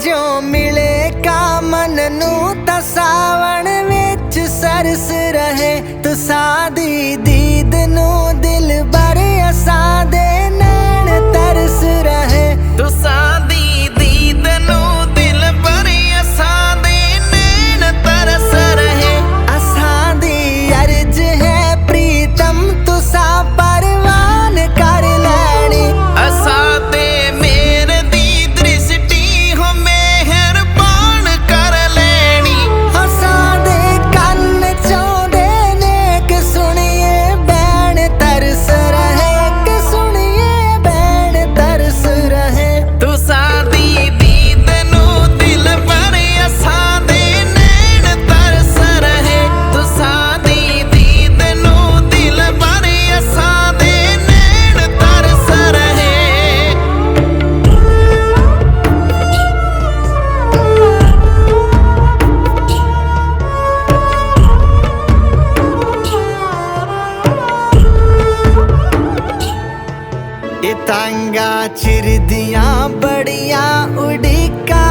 ਜੋ ਮਿਲੇ ਕਾ ਮਨ ਨੂੰ ਤਸਾਵਣ ਵਿੱਚ ਸਰਸ ਰਹੇ ਤੁਸਾਂ ਦੀ टांगा चिरदियाँ बड़िया उड़ी का